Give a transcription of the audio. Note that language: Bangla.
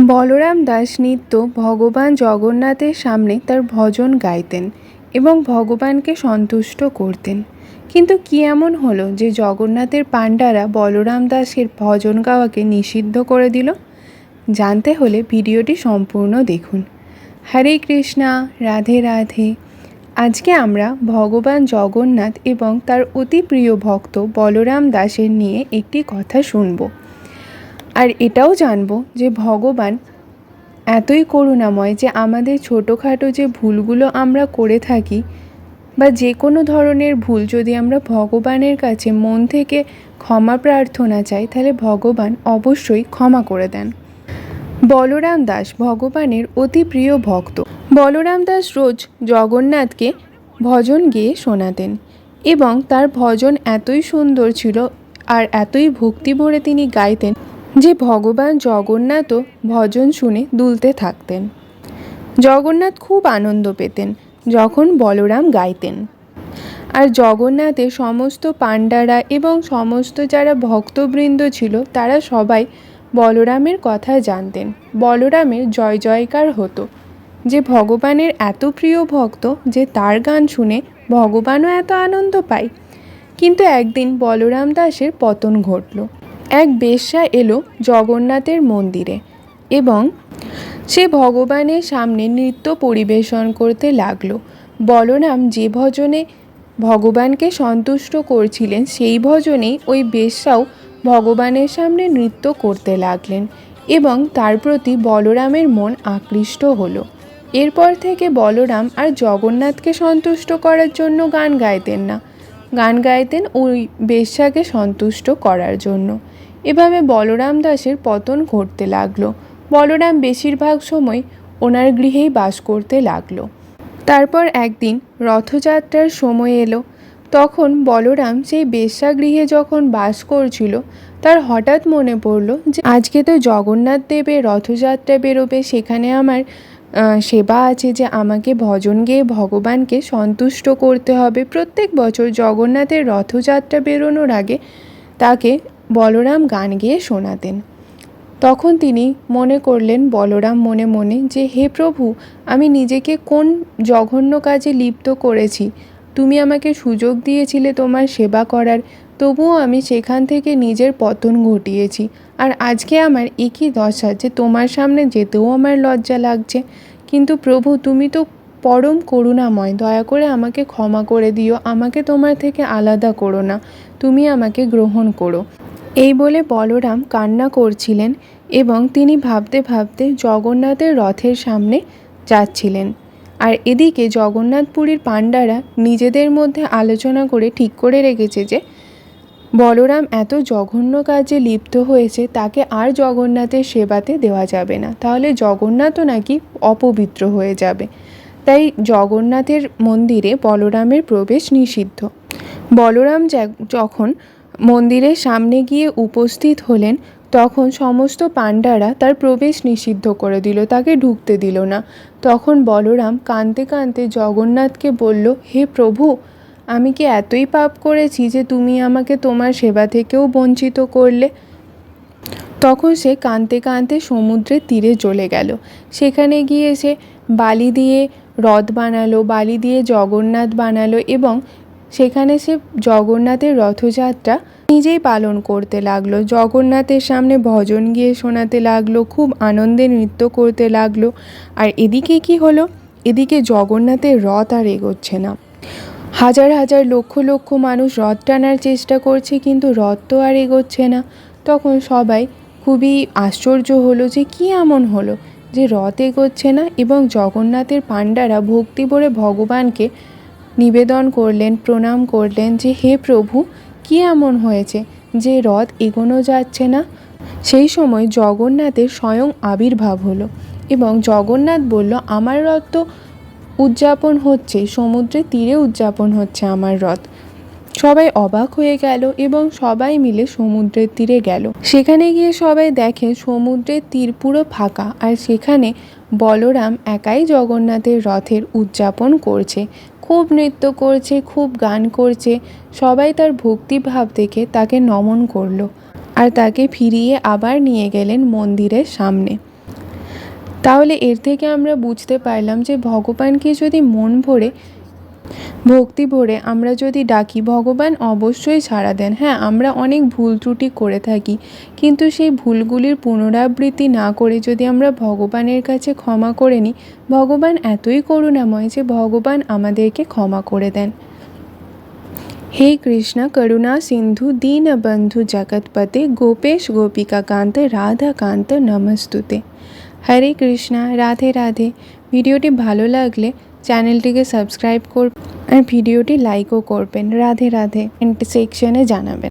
বলরাম দাস নিত্য ভগবান জগন্নাথের সামনে তার ভজন গাইতেন এবং ভগবানকে সন্তুষ্ট করতেন। কিন্তু কি এমন হলো যে জগন্নাথের পাণ্ডারা বলরাম দাসের ভজন গাওয়াকে নিষিদ্ধ করে দিল? জানতে হলে ভিডিওটি সম্পূর্ণ দেখুন। হরে কৃষ্ণা, রাধে রাধে। আজকে আমরা ভগবান জগন্নাথ এবং তার অতি প্রিয় ভক্ত বলরাম দাসের নিয়ে একটি কথা শুনব। আর এটাও জানব যে ভগবান এতই করুণাময় যে আমাদের ছোটোখাটো যে ভুলগুলো আমরা করে থাকি বা যে কোনো ধরনের ভুল যদি আমরা ভগবানের কাছে মন থেকে ক্ষমা প্রার্থনা চাই, তাহলে ভগবান অবশ্যই ক্ষমা করে দেন। বলরাম দাস ভগবানের অতি প্রিয় ভক্ত। বলরাম দাস রোজ জগন্নাথকে ভজন গেয়ে শোনাতেন এবং তার ভজন এতই সুন্দর ছিল আর এতই ভক্তি ভরে তিনি গাইতেন যে ভগবান জগন্নাথও ভজন শুনে দুলতে থাকতেন। জগন্নাথ খুব আনন্দ পেতেন যখন বলরাম গাইতেন। আর জগন্নাথের সমস্ত পাণ্ডারা এবং সমস্ত যারা ভক্তবৃন্দ ছিল, তারা সবাই বলরামের কথা জানতেন। বলরামের জয় জয়কার হতো। যে ভগবানের এত প্রিয় ভক্ত, যে তার গান শুনে ভগবানও এত আনন্দ পায়। কিন্তু একদিন বলরাম দাসের পতন ঘটল। এক বেশ্যা এলো জগন্নাথের মন্দিরে এবং সে ভগবানের সামনে নৃত্য পরিবেশন করতে লাগল। বলরাম যে ভজনে ভগবানকে সন্তুষ্ট করছিলেন, সেই ভজনেই ওই বেশ্যাও ভগবানের সামনে নৃত্য করতে লাগলেন এবং তার প্রতি বলরামের মন আকৃষ্ট হলো। এরপর থেকে বলরাম আর জগন্নাথকে সন্তুষ্ট করার জন্য গান গাইতেন না। গান গাইতেন ওই বেশ্যাকে সন্তুষ্ট করার জন্য। এভাবে বলরাম দাসের পতন ঘটতে লাগল। বলরাম বেশিরভাগ সময় ওনার গৃহেই বাস করতে লাগল। তারপর একদিন রথযাত্রার সময় এলো। তখন বলরাম সেই বেশ্যাগৃহে যখন বাস করছিল, তার হঠাৎ মনে পড়ল যে, আজকে তো জগন্নাথ দেবের রথযাত্রা বেরোবে, সেখানে আমার সেবা আছে যে আমাকে ভজন গেয়ে ভগবানকে সন্তুষ্ট করতে হবে। প্রত্যেক বছর জগন্নাথের রথযাত্রা বেরোনোর আগে তাকে বলরাম গান গেয়ে শোনাতেন। তখন তিনি মনে করলেন, বলরাম মনে মনে যে, হে প্রভু, আমি নিজেকে কোন জঘন্য কাজে লিপ্ত করেছি? তুমি আমাকে সুযোগ দিয়েছিলে তোমার সেবা করার, তবুও আমি সেখান থেকে নিজের পতন ঘটিয়েছি। আর আজকে আমার একই দশা যে তোমার সামনে যেতেও আমার লজ্জা লাগছে। কিন্তু প্রভু, তুমি তো পরম করুণাময়, দয়া করে আমাকে ক্ষমা করে দিও। আমাকে তোমার থেকে আলাদা করো না, তুমি আমাকে গ্রহণ করো। এই বলে বলরাম কান্না করছিলেন এবং তিনি ভাবতে ভাবতে জগন্নাথের রথের সামনে যাচ্ছিলেন। আর এদিকে জগন্নাথপুরীর পাণ্ডারা নিজেদের মধ্যে আলোচনা করে ঠিক করে রেখেছে যে, বলরাম এত জঘন্য কাজে লিপ্ত হয়েছে, তাকে আর জগন্নাথের সেবাতে দেওয়া যাবে না। তাহলে জগন্নাথও নাকি অপবিত্র হয়ে যাবে। তাই জগন্নাথের মন্দিরে বলরামের প্রবেশ নিষিদ্ধ। বলরাম যখন মন্দিরের সামনে গিয়ে উপস্থিত হলেন তখন সমস্ত পাণ্ডারা তার প্রবেশ নিষিদ্ধ করে দিল, তাকে ঢুকতে দিল না। তখন বলরাম কাঁদতে কাঁদতে জগন্নাথকে বলল, হে প্রভু, আমি কি এতই পাপ করেছি যে তুমি আমাকে তোমার সেবা থেকেও বঞ্চিত করলে? তখন সে কাঁদতে কাঁদতে সমুদ্রের তীরে চলে গেল। সেখানে গিয়ে সে বালি দিয়ে রথ বানালো, বালি দিয়ে জগন্নাথ বানালো এবং সেখানে সে জগন্নাথের রথযাত্রা নিজেই পালন করতে লাগল। জগন্নাথের সামনে ভজন গিয়ে শোনাতে লাগল, খুব আনন্দে নৃত্য করতে লাগল। আর এদিকে কি হলো? এদিকে জগন্নাথের রথ আর এগোচ্ছে না। হাজার হাজার লক্ষ লক্ষ মানুষ রথ টানার চেষ্টা করছে, কিন্তু রথ তো আর এগোচ্ছে না। তখন সবাই খুবই আশ্চর্য হলো যে কী এমন হলো যে রথ এগোচ্ছে না এবং জগন্নাথের পাণ্ডারা ভক্তি ভরে ভগবানকে নিবেদন করলেন, প্রণাম করলেন যে, হে প্রভু, কি এমন হয়েছে যে রথ এগোনো যাচ্ছে না? সেই সময় জগন্নাথের স্বয়ং আবির্ভাব হলো এবং জগন্নাথ বলল, আমার রথ তো উদযাপন হচ্ছে সমুদ্রের তীরে উদযাপন হচ্ছে আমার রথ। সবাই অবাক হয়ে গেল এবং সবাই মিলে সমুদ্রের তীরে গেল। সেখানে গিয়ে সবাই দেখে সমুদ্রের তীর পুরো ফাঁকা আর সেখানে বলরাম একাই জগন্নাথের রথের উদযাপন করছে। খুব নৃত্য করছে, খুব গান করছে। সবাই তার ভক্তিভাব দেখে তাকে নমন করল আর তাকে ফিরিয়ে আবার নিয়ে গেলেন মন্দিরের সামনে। তাহলে এর থেকে আমরা বুঝতে পারলাম যে ভগবানকে যদি মন ভরে ভক্তি ভরে আমরা যদি ডাকি, ভগবান অবশ্যই সাড়া দেন। হ্যাঁ আমরা অনেক ভুল ত্রুটি করে থাকি, কিন্তু সেই ভুলগুলির পুনরাবৃত্তি না করে যদি আমরা ভগবানের কাছে ক্ষমা করে নিই, ভগবান এতই করুণাময় যে ভগবান আমাদেরকে ক্ষমা করে দেন। হে কৃষ্ণ করুণা সিন্ধু দীনবন্ধু জগৎপতে, গোপেশ গোপিকা কান্ত, রাধা কান্ত, নমস্তুতে। হরে কৃষ্ণা, রাধে রাধে। ভিডিওটি ভালো লাগলে চ্যানেলটিকে সাবস্ক্রাইব কর আর ভিডিওটি লাইকও করবেন। রাধে রাধে। সেকশনে জানাবেন।